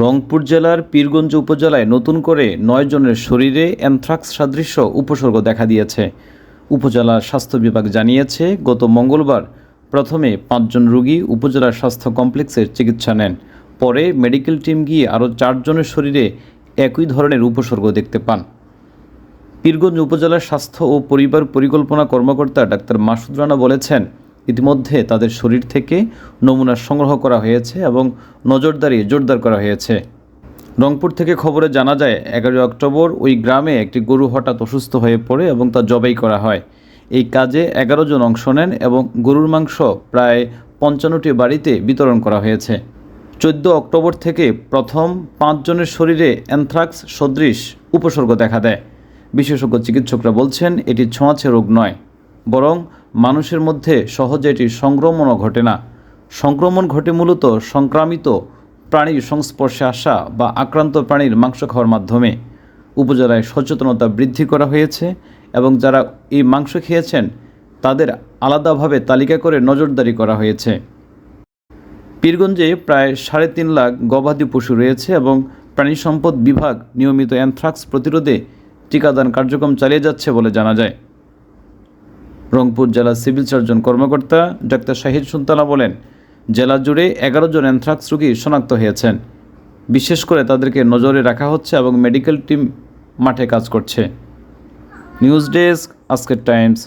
রংপুর জেলার পীরগঞ্জ উপজেলায় নতুন করে নয় জনের শরীরে অ্যানথ্রাক্স সাদৃশ্য উপসর্গ দেখা দিয়েছে। উপজেলার স্বাস্থ্য বিভাগ জানিয়েছে, গত মঙ্গলবার প্রথমে পাঁচজন রোগী উপজেলার স্বাস্থ্য কমপ্লেক্সের চিকিৎসা নেন। পরে মেডিকেল টিম গিয়ে আরও চারজনের শরীরে একই ধরনের উপসর্গ দেখতে পান। পীরগঞ্জ উপজেলার স্বাস্থ্য ও পরিবার পরিকল্পনা কর্মকর্তা ডাক্তার মাসুদ রানা বলেছেন ইতিমধ্যে তাদের শরীর থেকে নমুনা সংগ্রহ করা হয়েছে এবং নজরদারি জোরদার করা হয়েছে। রংপুর থেকে খবরে জানা যায়, এগারোই অক্টোবর ওই গ্রামে একটি গরু হঠাৎ অসুস্থ হয়ে পড়ে এবং তা জবাই করা হয়। এই কাজে এগারো জন অংশ নেন এবং গরুর মাংস প্রায় পঞ্চান্নটি বাড়িতে বিতরণ করা হয়েছে। চোদ্দ অক্টোবর থেকে প্রথম পাঁচজনের শরীরে অ্যানথ্রাক্স সদৃশ উপসর্গ দেখা দেয়। বিশেষজ্ঞ চিকিৎসকরা বলছেন, এটি ছোঁয়াচে রোগ নয়, বরং মানুষের মধ্যে সহজে এটির সংক্রমণও ঘটে না। সংক্রমণ ঘটে মূলত সংক্রামিত প্রাণীর সংস্পর্শে আসা বা আক্রান্ত প্রাণীর মাংস খাওয়ার মাধ্যমে। উপজেলায় সচেতনতা বৃদ্ধি করা হয়েছে এবং যারা এই মাংস খেয়েছেন, তাদের আলাদাভাবে তালিকা করে নজরদারি করা হয়েছে। পীরগঞ্জে প্রায় সাড়ে তিন লাখ গবাদি পশু রয়েছে এবং প্রাণী সম্পদ বিভাগ নিয়মিত অ্যানথ্রাক্স প্রতিরোধে টিকাদান কার্যক্রম চালিয়ে যাচ্ছে বলে জানা যায়। রংপুর জেলা সিভিল সার্জন কর্মকর্তা ডাক্তার শাহিদ সুলতানা বলেন, জেলা জুড়ে এগারো জন অ্যানথ্রাক্স রোগী শনাক্ত হয়েছেন। বিশেষ করে তাদেরকে নজরে রাখা হচ্ছে এবং মেডিকেল টিম মাঠে কাজ করছে। নিউজ ডেস্ক, আজকের টাইমস।